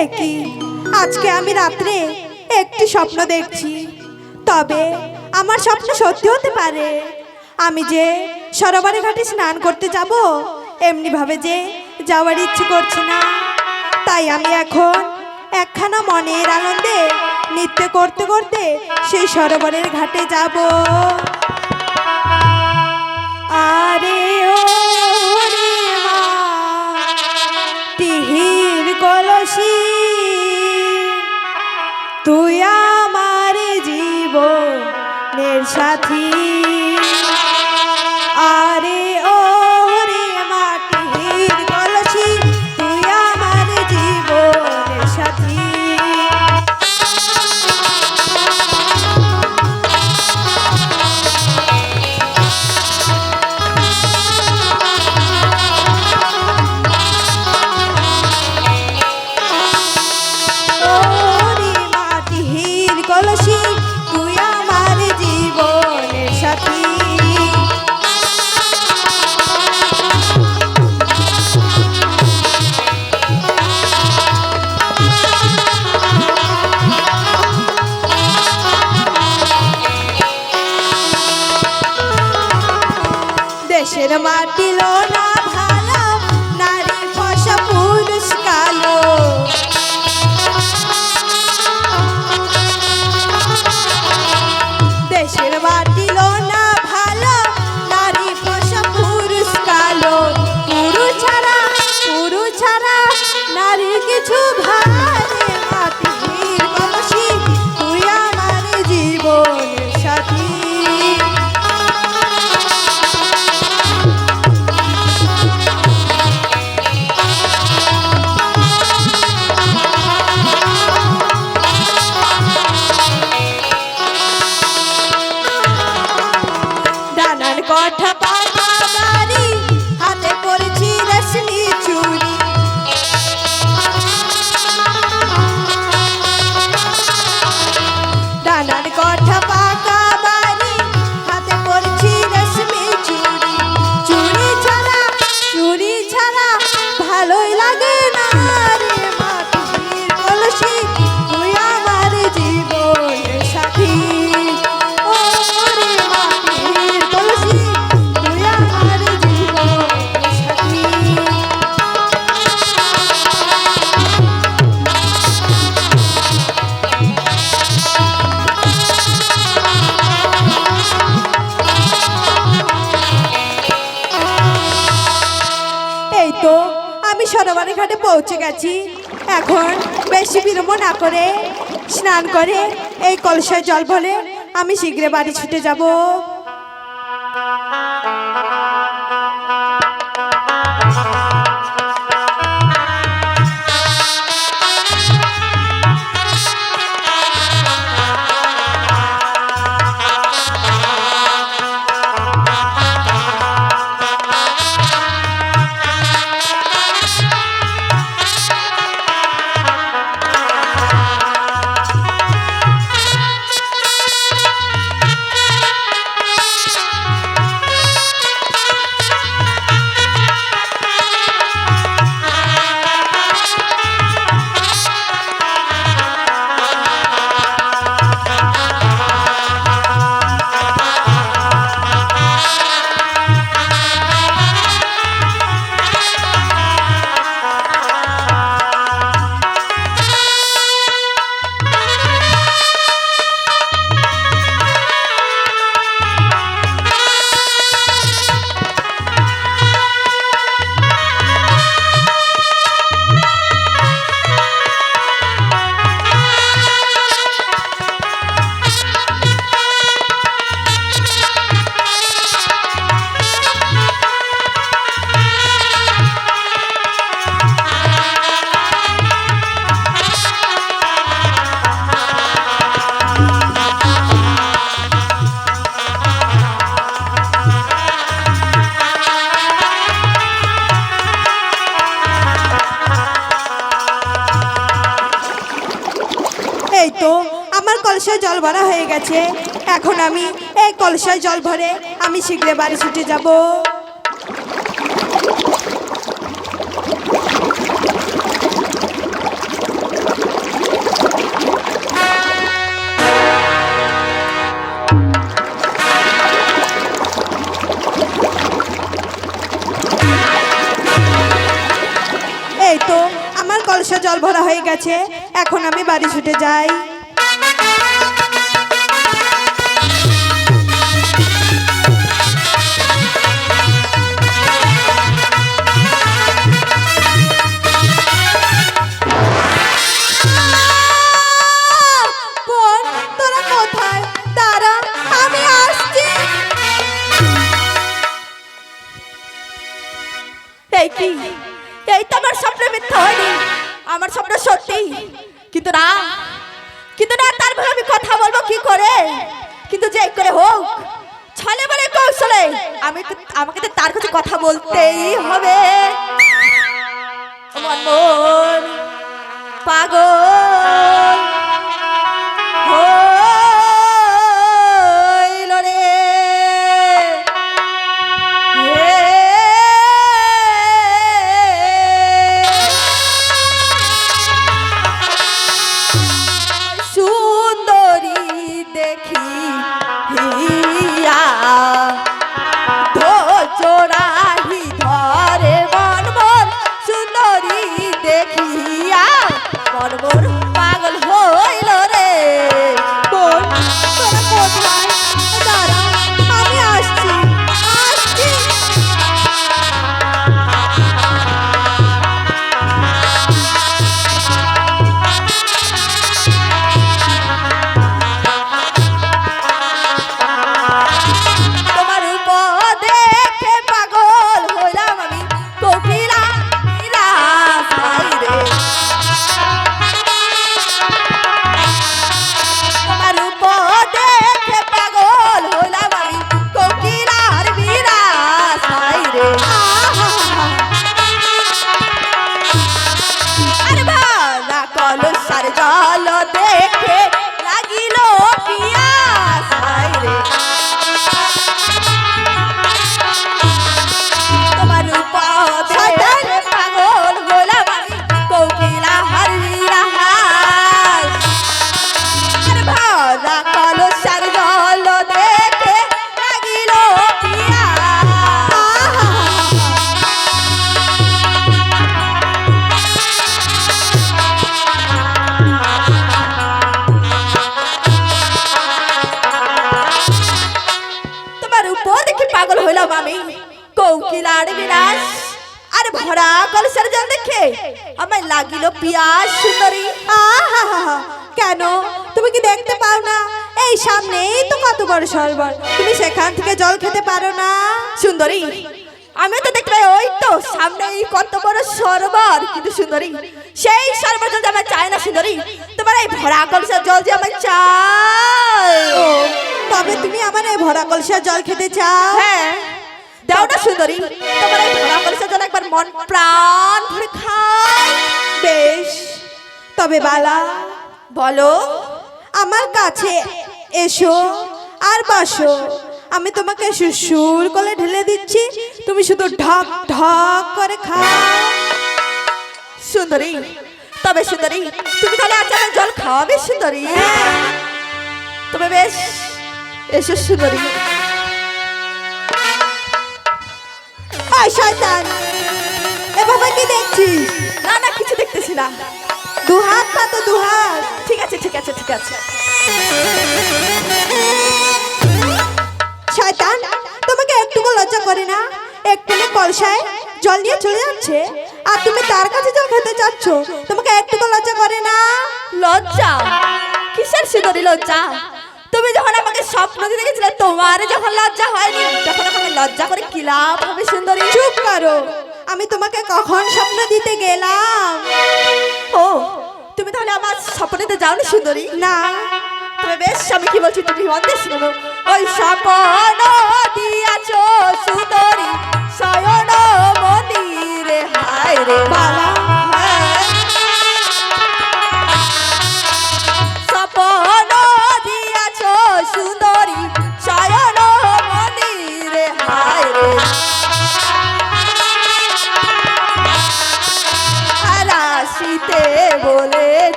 এ কি? আজকে আমি রাত্রে একটি স্বপ্ন দেখছি। তবে আমার স্বপ্ন সত্যি হতে পারে। আমি যে সরোবরে ঘাটে স্নান করতে যাব এমনি ভাবে যে যাওয়ার ইচ্ছে করছে না। তাই আমি এখন একখানা মনের আনন্দে নৃত্য করতে করতে সেই সরোবরের ঘাটে যাব। আরে ও সাথী। দেশের মাটি লোনা পাঠা আমি সরোবরের ঘাটে পৌঁছে গেছি। এখন বেশি বিলম্ব না করে স্নান করে এই কলসায় জল ভরে আমি শীঘ্রে বাড়ি ছুটে যাব। হয়েছে। এখন আমি এই কলসায় জল ভরে আমি শীঘ্রে বাড়ি ছুটে যাব। এই তো, আমার কলসা জল ভরা হয়ে গেছে। এখন আমি বাড়ি ছুটে যাই। কি এই তো আমার স্বপ্ন মিথ্যা হয়নি। আমার স্বপ্ন সত্যি। কিন্তু না কিন্তু না, তার ভয়ে আমি কথা বলব কি করে? কিন্তু যে করে হোক, ছলে বলে কৌশলে আমি আমাকে তো তার কাছে কথা বলতেই হবে। মন পাগল। হইলাম আমি কৌকিলার বিলাস আর ভরা কলসের জল দেখে আমার লাগিল পিয়াস সুন্দরী। আহা কেন? তুমি কি দেখতে পাও না? এই সামনেই তো কত বড় সরবর তুমি সেখান থেকে জল খেতে পারো না। সুন্দরী আমি তো দেখতে পাই ওই তো সামনেই কত বড় সরোবর। কিন্তু সুন্দরী সেই সরোবর জল আমার চাই না সুন্দরী তোমার এই ভরা কলসের জল যে আমার চাই তবে তুমি আমার এই ভরা কলসের জল খেতে চাও। হ্যাঁ দাও না সুন্দরী তোমার এই ভরা কলসের জল একবার মন প্রাণ ভরে খাই বেশ তবে বালা বলো আমার কাছে এসো আর বসো। আমি তোমাকে সুসুর করে ঢেলে দিচ্ছি। তুমি শুধু ঢক ঢক করে খাও। সুন্দরী, তবে সুন্দরী, তুমি তাহলে আমার জল খাওয়াবে সুন্দরী? তবে বেশ, এসো সুন্দরী। না না, কিছু দেখতেছি না। দু হাত না তো দু হাত। ঠিক আছে ঠিক আছে ঠিক আছে। শয়তান তোমাকে একটুকু লজ্জা করে না? একটু কলসায় জল নিয়ে চলে যাচ্ছে আর তুমি তার কাছে জল খেতে চাচ্ছ তোমাকে একটুকু লজ্জা করে না? লজ্জা? কিসের সুন্দরী লজ্জা? তুমি যখন আমাকে স্বপ্ন দিতে গেছিলে তোমার যখন লজ্জা হয়নি তখন আমাকে লজ্জা করে কি লাভ হবে সুন্দরী চুপ করো। আমি তোমাকে কখন স্বপ্ন দিতে গেলাম? ও তুমি তাহলে আমার স্বপ্নেতে যাওনি সুন্দরী না। তবে বেশ আমি কি বলছি তুমি মন্দে শোনো ওই স্বপ্ন দিয়াছ সুন্দরী শয়ন মন্দিরে হায় রে বালা স্বপ্ন দিয়াছ সুন্দরী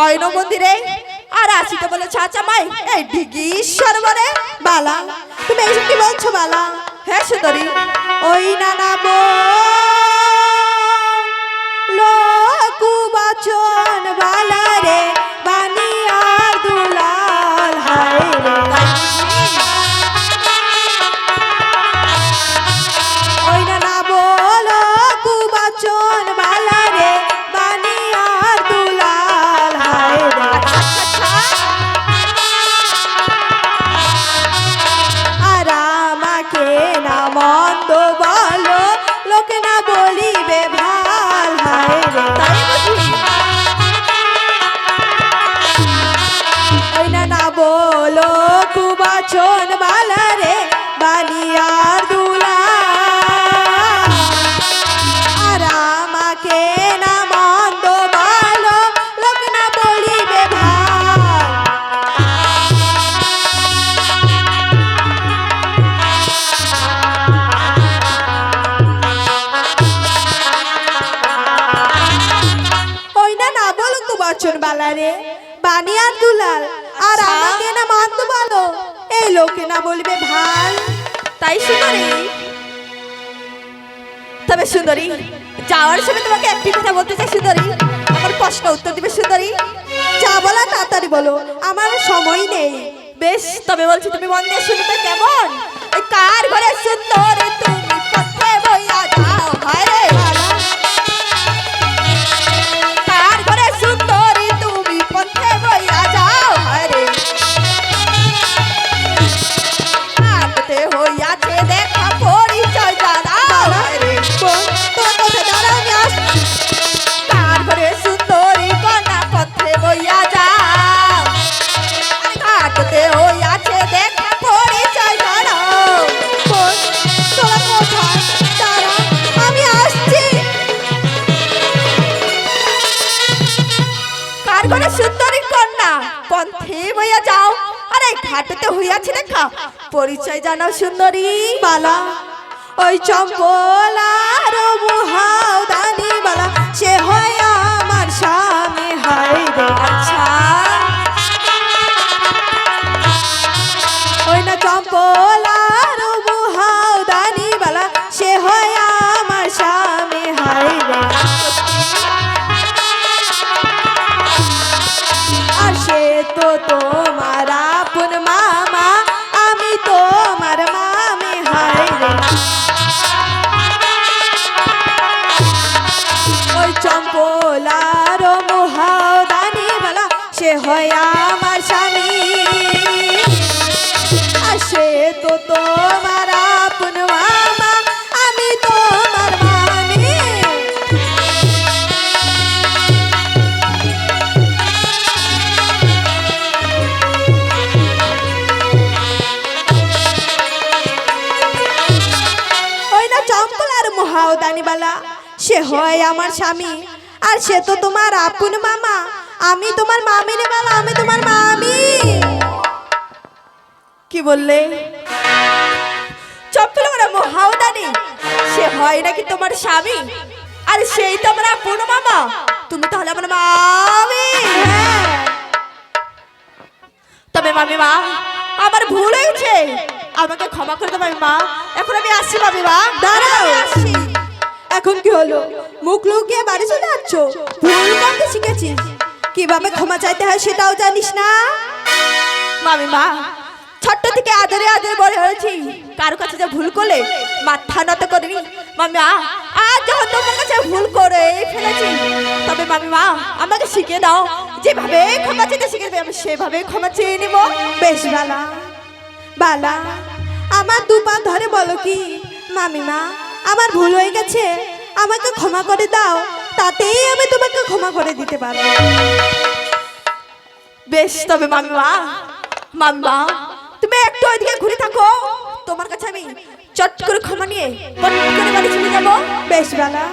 শয়ন মন্দিরে। আর আসিতে বলে, চাচা মাই, এই ডিগিশ্বর বলে বালা, তুমি এইসব কি বলছো, বালা? হ্যাঁ সুন্দরী, ওই নানা লোকুবাচন বালা রে বলো, কুবাচন বালা রে বানিয়ার দুলা। আর আমাকে না মন্দ বলিবে ভালো না না, বলো তো বচন বালা রে বানিয়ার দুলাল। আর। আমাকে না বলো। এই লোকে না বলবে তাই তবে সুন্দরী, যাওয়ার সময় তোমাকে একটি কথা বলতে চাই সুন্দরী। আমার প্রশ্ন উত্তর দিবে সুন্দরী। যা বলা তাড়াতাড়ি বলো। আমার সময় নেই। বেশ, তবে বলছি তুমি মন দিয়ে শুনবে কেমন? কার ঘরে সুন্দর তুমি পথে বইয়া যাও? হায় কার ঘরে সুন্দরী কন্যা? পন্থে বইয়া যাও। আরে, ঘাটতে হইয়াছে দেখা। পরিচয় জানাও সুন্দরী বালা। ওই চম্পলার মুহাও দানি বালা, সে হয় আমার স্বামী, হায় রে আচ্ছা। ওই না চম্পলার চম্পলার মুহাও দানি বালা, সে হয় আমার স্বামী। আর সে তো তোমার আমি তোমার মামি। ওই না চম্পলার মহাওদানিবালা সে হয় আমার স্বামী। আর সে তো তোমার আপন মামা। আমি তোমার মামি রে বালা আমি তোমার মামি। কি বললে? চপ্পল মহাউদানি সে হয় নাকি তোমার স্বামী? আর সেই তো আমার আপন মামা। তুমি তাহলে আমার মামি হ্যাঁ। তবে মামি মা আমার ভুল হয়েছে। আমাকে ক্ষমা করে দেবো মামি মা। এখন আমি আসছি মামি মা। দাঁড়াও। আসছি। এখন কি হলো? মুখ লুকিয়ে বাড়ি চলে যাচ্ছ ভুল করতে শিখেছিস? কীভাবে ক্ষমা চাইতে হয় সেটাও জানিস না? মামি মা ছোট্ট থেকে আদরে আদরে বড় হয়েছি। কারও কাছে যে ভুল করলে মাথা নত করিনি। মামি মা আজ যখন তোমার কাছে ভুল করে ফেলেছি, তবে মামি মা আমাকে শিখিয়ে দাও। যেভাবে ক্ষমা চেতে শিখে দেবে আমি সেভাবে ক্ষমা চেয়ে নিব। বেশ, বালা। বালা, আমার দু পা ধরে বলো কি? মামিমা আমার ভুল হয়ে গেছে, আমাকে ক্ষমা করে দাও, তাতেই আমি তোমাকে ক্ষমা করে দিতে পারব। বেশ, তবে মামি মা মামি মা তুমি একটু ওইদিকে ঘুরে থাকো। তোমার কাছে আমি চট করে ক্ষমা নিয়ে পট করে বাড়ি চলে যাব। বেশ, বালা।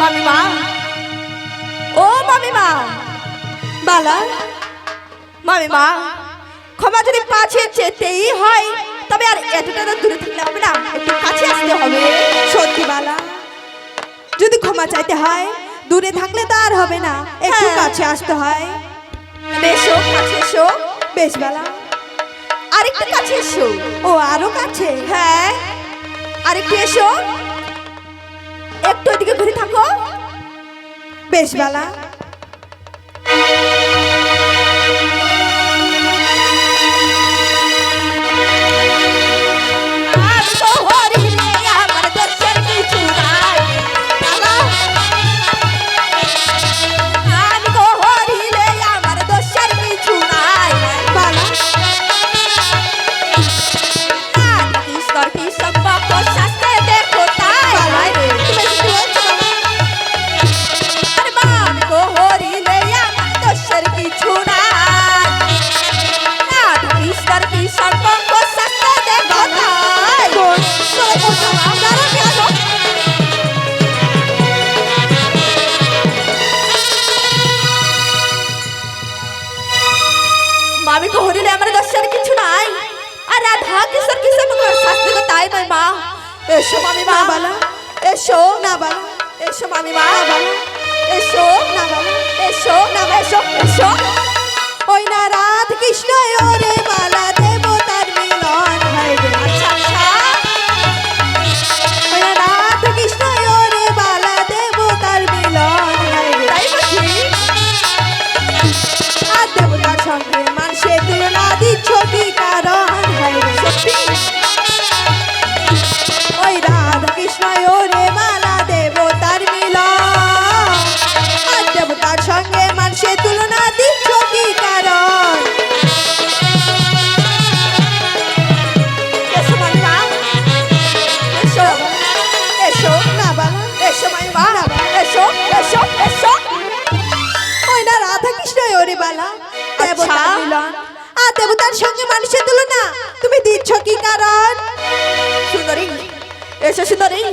মামি মা ও মামি মা বালা। মামি মা ক্ষমা যদি পাছে যেতেই হয় তবে আর এতটা তো দূরে থাকলে হবে না একটু কাছে আসতে হবে সত্যি বালা। যদি ক্ষমা চাইতে হয় দূরে থাকলে তো আর হবে না একটু হ্যাঁ। কাছে আসতে হয়। এসো কাছে এসো বেশ বালা। আরেকটু কাছে এসো। ও আরও কাছে? হ্যাঁ। আরেকটু এসো। একটু ওইদিকে ঘুরে থাকো। বেশ বালা।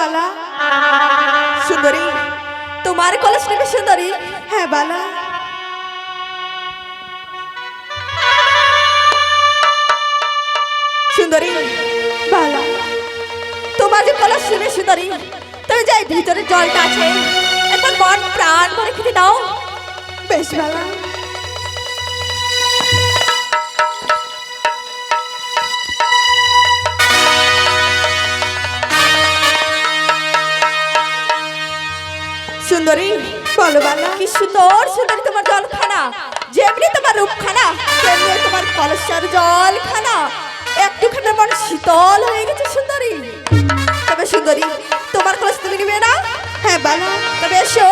বালা। সুন্দরী, তোমার কলেজ নেবে সুন্দরী? হ্যাঁ বালা। সুন্দরী, বালা। তোমার যে কলেজ নেবে সুন্দরী, তুমি যাই ভিতরে জলটা আছে একবার মন প্রাণ ভরে খেতে দাও। বেশ, বালা। সুন্দরী। বলো বালা। কি সুন্দর সুন্দরী তোমার জলখানা। যেমনি তোমার রূপখানা, তেমনি তোমার কলসার জলখানা। একটুখানি মন শীতল হয়ে গেছে সুন্দরী। তবে সুন্দরী, তোমার কলস তুমি নিবে না? হ্যাঁ বালা, তবে এসো।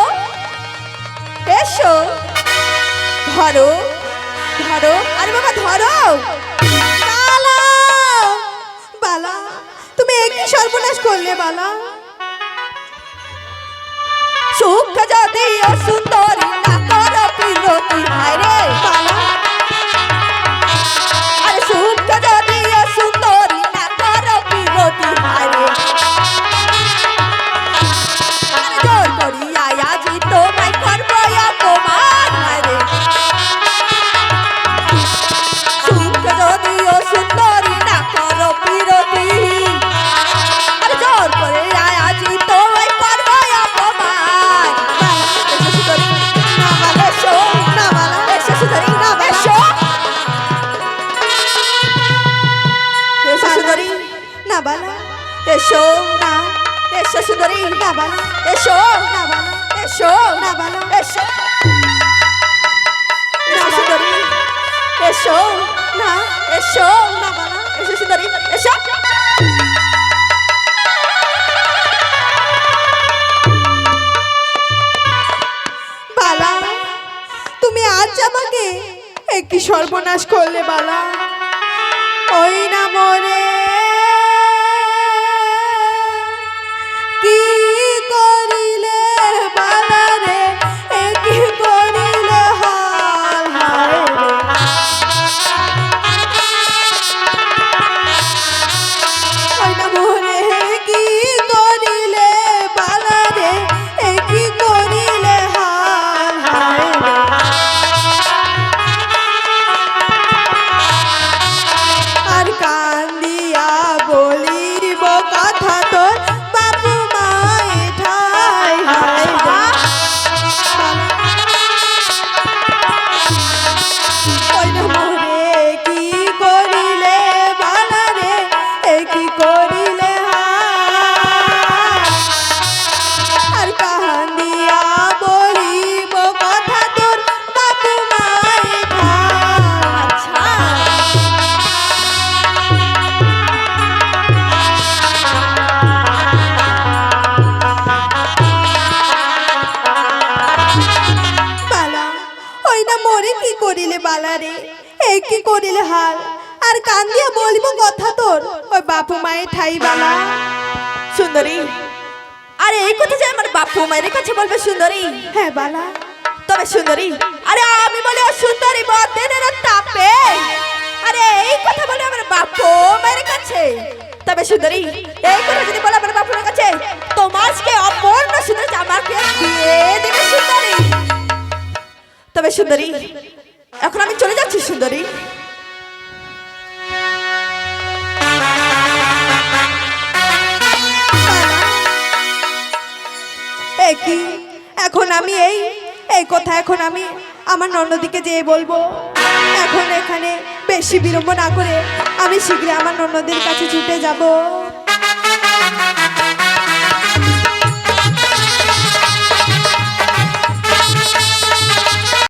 এসো। ধরো। ধরো। আরে বাবা, ধরো। বালা। বালা, তুমি একই সর্বনাশ করলে বালা। সুখ যদি ও সুন্দরী না করো পিরতি হায় বালা সুন্দরী। আরে এই কথা যে আমার বাপু মায়ের কাছে বলবে সুন্দরী? হ্যাঁ বালা। তবে সুন্দরী আরে আমি বলি ও সুন্দরী বদের তাপে। আরে এই কথা বলে আমার বাপু মায়ের কাছে। তবে সুন্দরী এই কথা যদি বলে আমার বাপুর কাছে তোমার আজকে অপূর্ণ সুন্দরী আমাকে দিয়ে দেবে সুন্দরী। তবে সুন্দরী এখন আমি চলে যাচ্ছি সুন্দরী। কি? এখন আমি এই এই কথা এখন আমি আমার নন্নদিকে যেয়ে বলব। এখন এখানে বেশি বিলম্ব না করে আমি শীঘ্রই আমার নন্নদের কাছে ছুটে যাব।